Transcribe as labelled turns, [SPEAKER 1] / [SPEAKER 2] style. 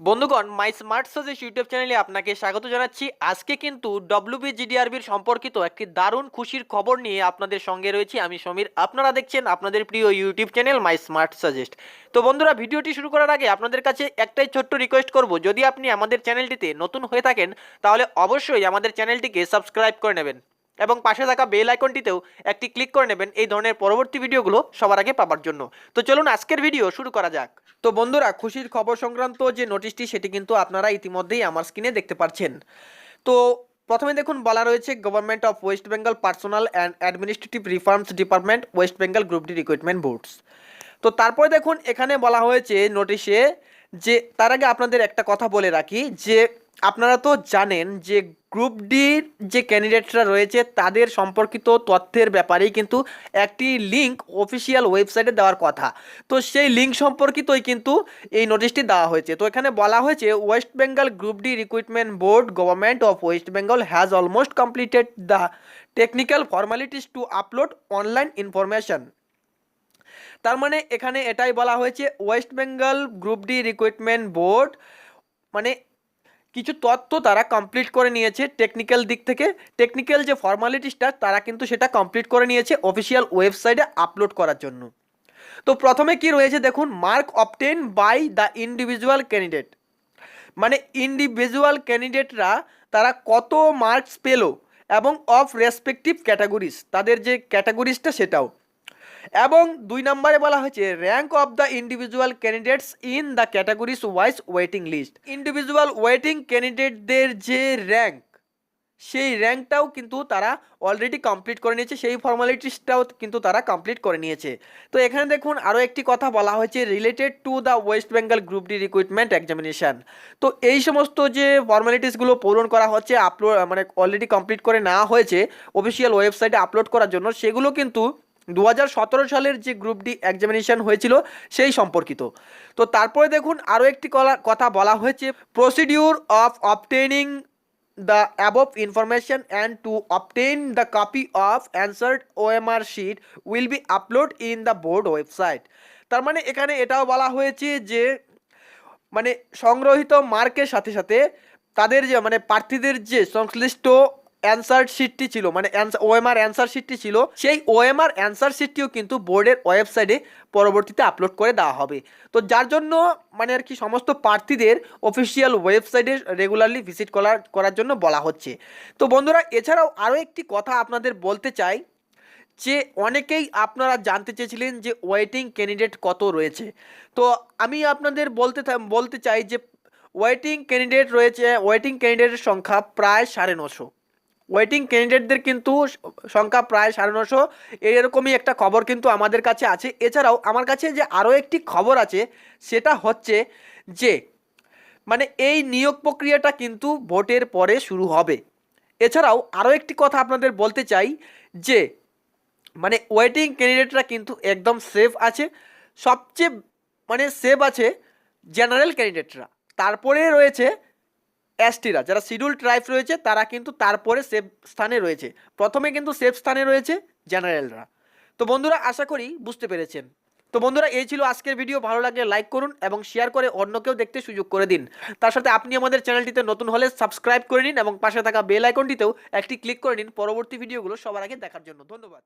[SPEAKER 1] বন্ধুগণ, মাই smart such as YouTube চ্যানেলে আপনাকে স্বাগত জানাচ্ছি। আজকে কিন্তু ডব্লিউবি জিডিআরবির সম্পর্কিত একটি দারুণ খুশির খবর নিয়ে আপনাদের সঙ্গে রয়েছি। আমি সমীর, আপনারা দেখছেন আপনাদের প্রিয় YouTube channel my smart suggest. তো বন্ধুরা, ভিডিওটি শুরু করার আগে আপনাদের কাছে একটাই ছোট্ট রিকোয়েস্ট করব। যদি আপনি আমাদের চ্যানেলটিতে নতুন হয়ে থাকেন, তাহলে অবশ্যই আমাদের চ্যানেলটিকে সাবস্ক্রাইব করে নেবেন। এবং পাশে থাকা বেল আইকনটিতেও একটি ক্লিক করে নেবেন এই ধরনের পরবর্তী ভিডিওগুলো সবার আগে পাওয়ার জন্য। তো চলুন আজকের ভিডিও শুরু করা যাক। তো বন্ধুরা, খুশির খবর সংক্রান্ত যে নোটিশটি, সেটি কিন্তু আপনারা ইতিমধ্যেই আমার স্ক্রিনে দেখতে পাচ্ছেন তো প্রথমে দেখুন, বলা রয়েছে government of West Bengal personal and administrative reforms department West Bengal group D recruitment boards তো তারপরে দেখুন, এখানে বলা হয়েছে নোটিশে যে, তার আগে আপনাদের একটা কথা বলে রাখি, যে আপনারা তো জানেন যে গ্রুপ ডির যে ক্যান্ডিডেটরা রয়েছে, তাদের সম্পর্কিত তথ্যের ব্যাপারেই কিন্তু একটি লিঙ্ক অফিসিয়াল ওয়েবসাইটে দেওয়ার কথা। তো সেই লিঙ্ক সম্পর্কিতই কিন্তু এই নোটিশটি দেওয়া হয়েছে। তো এখানে বলা হয়েছে West Bengal group D recruitment board government of West Bengal has almost completed the technical formalities to upload online information তার মানে এখানে এটাই বলা হয়েছে West Bengal group D recruitment board মানে কিছু তথ্য তারা কমপ্লিট করে নিয়েছে টেকনিক্যাল দিক থেকে। টেকনিক্যাল যে ফর্মালিটিসটা তারা কিন্তু সেটা কমপ্লিট করে নিয়েছে অফিসিয়াল ওয়েবসাইটে আপলোড করার জন্য। তো প্রথমে কি রয়েছে দেখুন mark obtain by the individual candidate মানে ইন্ডিভিজুয়াল ক্যান্ডিডেটরা তারা কত মার্কস পেল এবং অফ রেসপেক্টিভ ক্যাটাগরিজ তাদের যে ক্যাটাগরিজটা সেটাও। এবং দুই নম্বরে বলা হয়েছে rank of the individual candidates in the categories wise waiting list individual waiting ক্যান্ডিডেটদের যে র্যাঙ্ক সেই র্যাঙ্কটাও কিন্তু তারা অলরেডি কমপ্লিট করে নিয়েছে, সেই ফর্মালিটিসটাও কিন্তু তারা কমপ্লিট করে নিয়েছে। তো এখানে দেখুন, আরও একটি কথা বলা হয়েছে related to the West Bengal group D recruitment examination তো এই সমস্ত যে ফর্মালিটিসগুলো পূরণ করা হচ্ছে আপলোড মানে অলরেডি কমপ্লিট করে নেওয়া হয়েছে অফিসিয়াল ওয়েবসাইটে আপলোড করার জন্য, সেগুলো কিন্তু দু হাজার সতেরো সালের যে গ্রুপ ডি এক্সামিনেশন হয়েছিল সেই সম্পর্কিত। তো তারপরে দেখুন আরও একটি কথা বলা হয়েছে procedure of obtaining the above information and to obtain the copy of answered OMR sheet will be upload in the board website তার মানে এখানে এটাও বলা হয়েছে যে মানে সংগ্রহীত মার্কের সাথে সাথে তাদের যে মানে প্রার্থীদের যে সংশ্লিষ্ট অ্যান্সার শিটটি ছিল মানে ওএমআর অ্যান্সার শিটটি ছিল, সেই ওএমআর অ্যান্সার শিটটিও কিন্তু বোর্ডের ওয়েবসাইটে পরবর্তীতে আপলোড করে দেওয়া হবে। তো যার জন্য মানে আর কি সমস্ত প্রার্থীদের অফিসিয়াল ওয়েবসাইটে রেগুলারলি ভিজিট করার করার জন্য বলা হচ্ছে। তো বন্ধুরা, এছাড়াও আরও একটি কথা আপনাদের বলতে চাই, যে অনেকেই আপনারা জানতে চেয়েছিলেন যে ওয়েটিং ক্যান্ডিডেট কত রয়েছে। তো আমি আপনাদের বলতে বলতে চাই যে ওয়েটিং ক্যান্ডিডেট রয়েছে ওয়েটিং ক্যান্ডিডেটের সংখ্যা প্রায় সাড়ে নশো। ওয়েটিং ক্যান্ডিডেটদের কিন্তু সংখ্যা প্রায় সাড়ে নশো। এরকমই একটা খবর কিন্তু আমাদের কাছে আছে। এছাড়াও আমার কাছে যে আরও একটি খবর আছে, সেটা হচ্ছে যে মানে এই নিয়োগ প্রক্রিয়াটা কিন্তু ভোটের পরে শুরু হবে। এছাড়াও আরও একটি কথা আপনাদের বলতে চাই যে মানে ওয়েটিং ক্যান্ডিডেটরা কিন্তু একদম সেফ আছে। সবচেয়ে মানে সেফ আছে জেনারেল ক্যান্ডিডেটরা তারপরে রয়েছে এসটিরা যারা শিডিউল ট্রাইব রয়েছে, তারা কিন্তু তারপরে সেফ স্থানে রয়েছে। প্রথমে কিন্তু সেফ স্থানে রয়েছে জেনারেলরা। তো বন্ধুরা, আশা করি বুঝতে পেরেছেন। তো বন্ধুরা, এই ছিল আজকের ভিডিও। ভালো লাগলে লাইক করুন এবং শেয়ার করে অন্যকেও দেখতে সুযোগ করে দিন। তার সাথে আপনি আমাদের চ্যানেলটিতে নতুন হলে সাবস্ক্রাইব করে নিন এবং পাশে থাকা বেল আইকনটিতেও একটি ক্লিক করে নিন। পরবর্তী ভিডিওগুলো সবার আগে দেখার জন্য ধন্যবাদ।